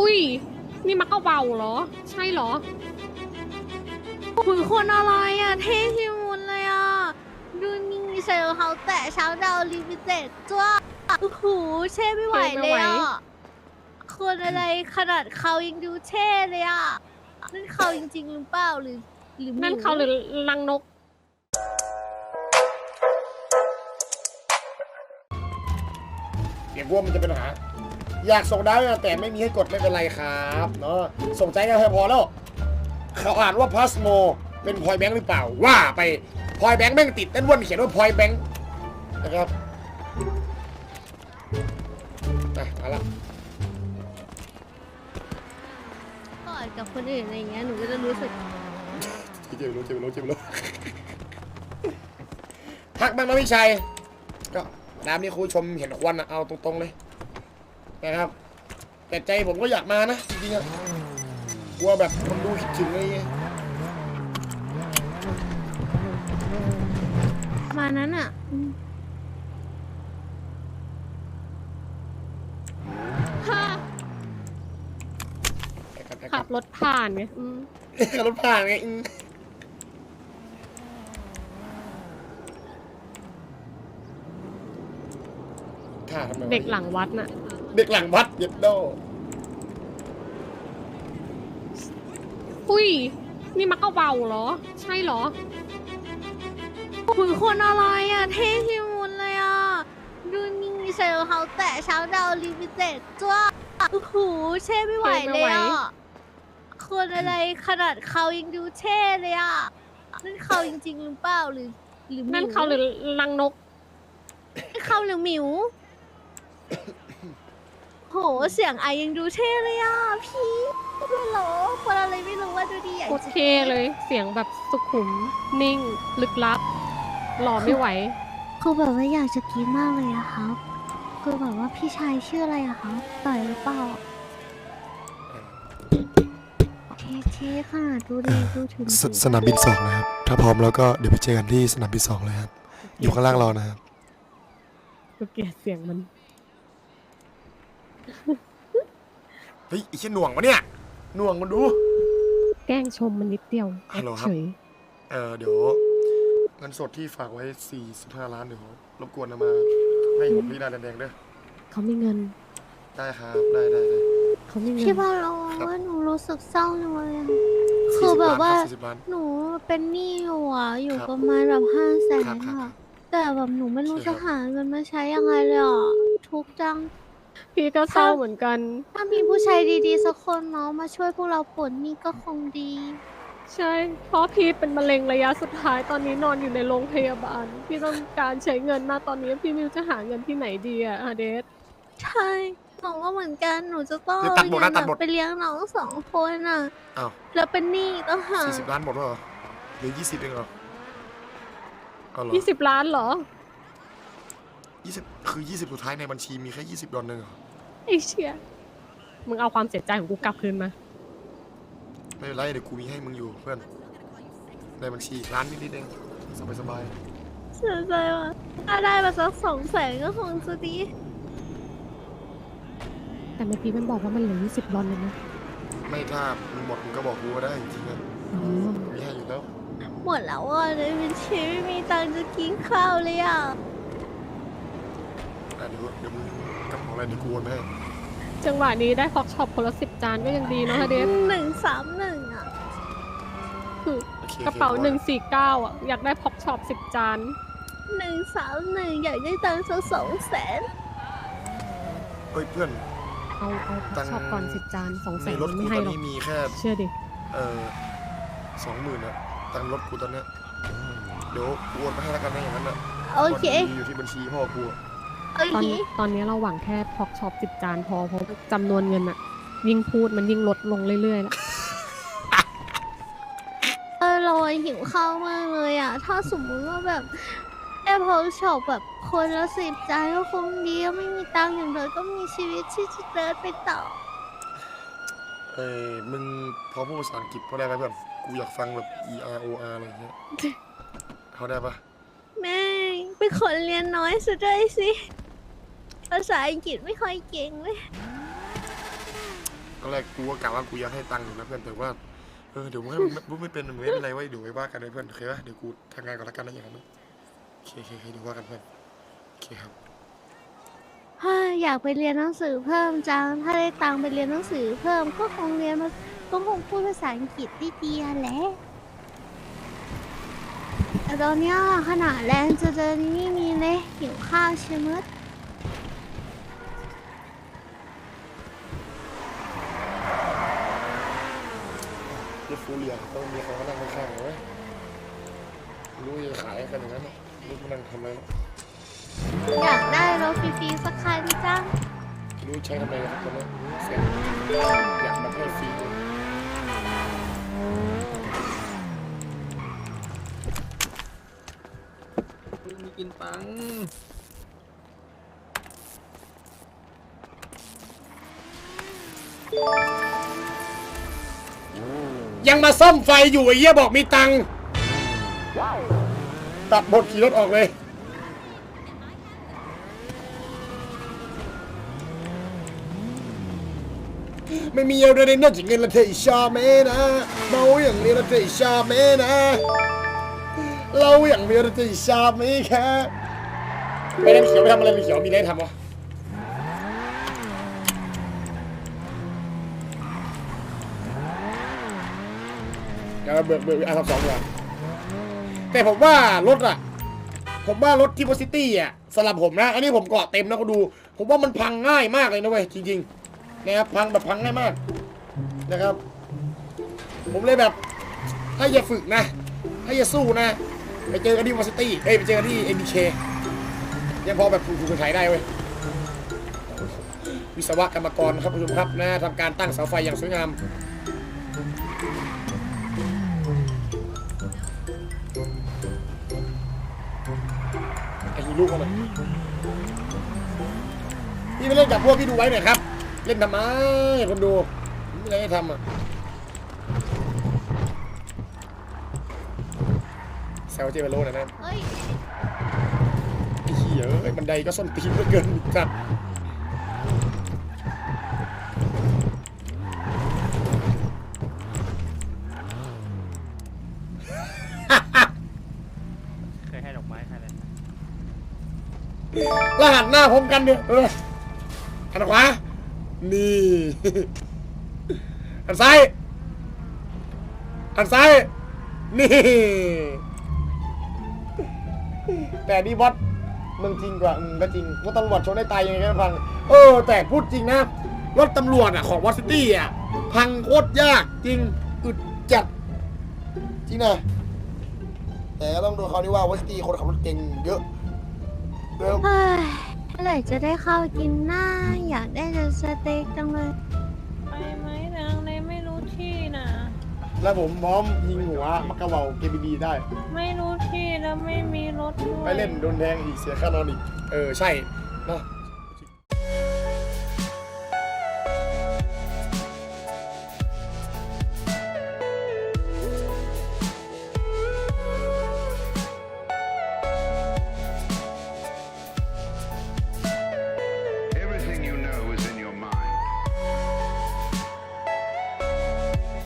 อุ้ย นี่มักกะเบาเหรอ ใช่เหรอคุยคนอะไรอะ เท่ที่มุนเลยอะ ดูนี่ใส่รองเท้าแตะเช้าดาวลิมิเต็ดจ้าโอ้โหเช่ไม่ไหวเลยอะ คนอะไรขนาดเขายังดูเท่เลยอะ นั่นเขาจริงๆหรือเปล่าหรือ หรือหมิวนั่นเขาหรือลังนกเดี๋ยวกลัวมันจะเป็นปัญหา อยากส่งดาวแต่ไม่มีให้กดไม่เป็นไรครับเนาะส่งใจกันพอแล้ว เขาอ่านว่าพัสโมเป็นพอยแบงค์หรือเปล่า ว่าไปพอยแบงค์แม่งติดเต้นวนเขียนว่าพอยแบงค์นะครับอะมาละกอดกับคนอื่นอะไรอย่างเงี้ยหนูก็จะรู้สึกเจ็บรู้เจ็บรู้เจ็บรู้พักบ้างนะพี่ชัยก็น้ำนี่คุณผู้ชมเห็นควันอะเอาตรงๆเลย นะครับ แต่ใจผมก็อยากมานะจริงๆอะกลัวแบบมันดูคิดถึงอะไรเงี้ยมานั้นอะอืมขับรถผ่านไงอืมขับรถผ่านไงอืมท่าทำไมวะเด็กหลังวัดน่ะ เด็กหลังวัดเย็ดโดอุ้ย นี่มักกะเบาเหรอ ใช่เหรอคุยคนอะไรอะ เท่ที่มุนเลยอะ ดูนี่ใส่รองเท้าแตะเช้าดาวลิมิเต็ดจ้าโอ้โหเช่ไม่ไหวเลยอะ คนอะไรขนาดเขายังดูเท่เลยอะ นั่นเขาจริงๆหรือเปล่าหรือ หรือหมิวนั่นเขาหรือลังนกนั่นเขาหรือหมิวโห เสียงไอยังดูเท่เลยอะพี่ไม่หรอคนอะไรไม่รู้ว่าดูดีใหญ่โคตรเท่เลย เสียงแบบสุขุม นิ่ง ลึกลับ หล่อไม่ไหว คือแบบว่าอยากจะกินมากเลยอะครับ คือแบบว่าพี่ชายชื่ออะไรอะครับต่อยหรือเปล่าเท่เท่ขนาดดูดีดูถึงสสนามบินสองนะครับ ถ้าพร้อมแล้วก็เดี๋ยวไปเจอกันที่สนามบินสองเลยครับ อยู่ข้างล่างเรานะครับก็เกลียดเสียงมัน เฮ้ยไอ้เชี่ยหน่วงวะเนี่ยหน่วงมันดู แกล้งชมมันนิดเดียวฮัลโหลครับ เฉยเออเดี๋ยวเงินสดที่ฝากไว้ 45 ล้านเดี๋ยวรบกวนเอามาให้ผมที่ดานแดงๆเด้อเขาไม่เงิน ได้ครับได้ได้ได้เขาไม่เงิพี่นบอลโอ้ว่าหนูรู้สึกเศร้าจังเลยอะ40คือแบบว่าล้นครับ40ล้านหนูเป็นหนี้อยู่อะอยู่ครับประมาณแบบห้าแสนครับครับอะแต่แบบหนูไม่รู้โอเคครัจะบ หาเงินมาใช้ยังไงเลยอะทุกข์จัง พี่ก็เศร้าเหมือนกัน ถ้ามีผู้ชายดีๆสักคนเนาะมาช่วยพวกเราปลดหนี้ก็คงดี ใช่ เพราะพี่เป็นมะเร็งระยะสุดท้ายตอนนี้นอนอยู่ในโรงพยาบาล พี่ต้องการใช้เงินมากตอนนี้พี่ไม่รู้จะหาเงินที่ไหนดีอะอาเดสใช่หนูก็เหมือนกันหนูจะต้องเดี๋ยวตัดบทนะเอาเงินตัดบทไปเลี้ยงน้องสองคนอะอ้าวแล้วเป็นหนี้ต้องหา40ล้านหมดแล้วเหรอหรือ20เองเหรอเอาเหรอ ยี่สิบล้านเหรอ 20คือ20สุดท้ายในบัญชีมีแค่20ดอลลาร์เหรอไอ้เชี่ยมึงเอาความเสียใจของกูกลับคืนมา ไม่เป็นไรเดี๋ยวกูมีให้มึงอยู่เพื่อน ในบัญชีล้านนิดๆเองสบายสบายเสียใจว่ะถ้าได้มาสักสองแสนก็คงจะดี แต่เมื่อกี้มันบอกว่ามันเหลือยี่สิบดอลเลยนะๆไม่ถ้ามึงหมดมึงก็บอกกูก็ได้จริงๆอะอ๋อมีให้อยู่แล้ว หมดแล้วอะในบัญชีไม่มีตังค์จะกินข้าวเลยอะอะ เดี๋ยวเดี๋ยวมึงกระเป๋าอะไรเดี๋ยวกูโอนไปให้จังหวะนี้ได้ฟอกช็อปคนละสิบจานก็ยังดีเนาะอาเดสหนึ่งสามหนึ่งอะ คือโอคกระเป๋าโอคหนึ่งสี่เก้าอะอยากได้ฟอกช็อปสิบจานหนึ่งสามหนึ่งอยากได้ตังค์สักสองแสนเฮ้ยเพื่อน เอาเอาฟตัอกงค์ ช็อปก่อนสิบจานสองแสในนรถไม่กูให้ตอนหรอกนี้มีแค่ เชื่อดิเออสองหมื่นอะตังค์รถกูตอนเนี้ยเดี๋ยวกูโอนไปให้แล้วกันนะอย่างนั้นอะโอเคพราะดีอยู่ที่บัญชีพ่อกูอะ โอตอนเคนี้ตอนนี้เราหวังแค่ฟอกช็อปสิบจานพอเพราะจำนวนเงินอะยิ่งพูดมันยิ่งลดลงเรื่อยๆแล้วเออเราหิวข้าวมากเลยอะ ถ้าสมมุติว่าแบบแอปพอช็อปแบบคนละสิบจานก็คงดีก็ไม่มีตังค์อย่างเธอก็มีชีวิตที่จะเดินไปต่อ เอ้ยมึงพอพูดภาษาอังกฤษพอได้ไหมเพื่อนกูอยากฟังแบบ E R O R อะไรอย่างเงี้ย เขาได้ปะแม่ง เป็นคนเรียนน้อยสุดเลยสิ ภาษาอังกฤษไม่ค่อยเก่งเลยเออนแรกกูก็กะว่ากูอยากให้ตังค์อยู่นะเพื่อนแต่ว่าเออเดี๋ยวมึงให้มึงไม่ไม่เป็นไม่เป็นไรเว้ยเดี๋ยวไว้ว่ากันนะเพื่อนโอเคปะเดี๋ยวกูทำงานก่อนละกันนะอย่างนั้นนะโอเคโอเคโอเคเดี๋ยวว่ากันเพื่อนโอเคครับ เฮ้ยอยากไปเรียนหนังสือเพิ่มจัง ถ้าได้ตังค์ไปเรียนหนังสือเพิ่มก็คงเรียนมาก็คงพูดภาษาอังกฤษได้ดีอะแหละ แต่ตอนเนี้ยขนาดแรงจะเจอนี่ไม่มีเลยหิวข้าวใช่ไหมดรถฟูเรียต้องมีใครมานั่งข้างๆเลยเว้ยรู้จะขายกันอย่างนั้นนะรู้มานั่งทำอะไรนะอยากได้รถฟรีๆสักคันจังรู้ใช้ทำอะไรครับตอนนี้เสียอยากแบบให้ฟรีเล ยังยังมาซ่อมไฟอยู่ไอ้เหี้ยบอกมีตังค์ตัดบทขี่รถออกเลย ไม่มีอะไรในนอกจากเงินละเทอิชาเมนะเมาอย่างนี้ละเทอิชาเมนะ เราอย่างนี้ละเทอิชาเมแค่ ไม่ได้เขียวไปทำอะไรไม่เขียวมีได้ทำวะเดี๋ยวเบิกเบิกอาร์สองดีกว่าแต่ผมว่ารถอะผมว่ารถที่โพซิตี้อะสำหรับผมนะ อันนี้ผมเกาะเต็มนะก็ดู ผมว่ามันพังง่ายมากเลยนะเว้ยจริงๆนะครับพังแบบพังง่ายมากนะครับ ผมเลยแบบถ้าอย่าฝึกนะ ถ้าอย่าสู้นะ ไปเจอกันที่วอซิตี้เอ้ยไปเจอกันที่เอ็นบีเค ยังพอแบบถูกๆไทยได้เว้ยวิศวกรรมกรครับผู้ชมครับนะทำการตั้งเสาไฟอย่างสวยงามไอ้ลูกเขาหน่อยพี่ไปเล่นกับพวกพี่ดูไว้หน่อยครับ เล่นทำไมคนดูไม่อะไรให้ทำอะแซวเจเปโลหน่อยนะเฮ้ ยไอ้เหี้ยเอ้ยบันไดก็ส้นตีนเหลือเกินครับเคยให้ดอกไม้ใครเลยแล้วหันหน้าพร้อมกันเนี่ยเออหันขวา นี่หันซ้ายหันซ้าย นี่ แต่นี่บอสเมืองจริงกว่าอืมก็จริงว่าตำรวจชนได้ตายยังไงก็ไม่พัง เออ แต่พูดจริงนะ รถตำรวจอะของวอซิตี้อะ พังโคตรยากจริงอึดจัด จริงนะ แต่ก็ต้องดูเขาที่ว่าวอซิตี้คนขับรถเก่งเยอะเริ่มเฮ้ยเมื่อไหร่จะได้เข้าวกินหน้า อยากได้แต่สเต็กจังเลย แล้วผมพร้อมยิงหัวมักกะเบาเกบีดีได้ ไม่รู้ที่แล้วไม่มีรถด้วย ไปเล่นโดนแทงอีกเสียค่านอนอีก เออ ใช่เนาะ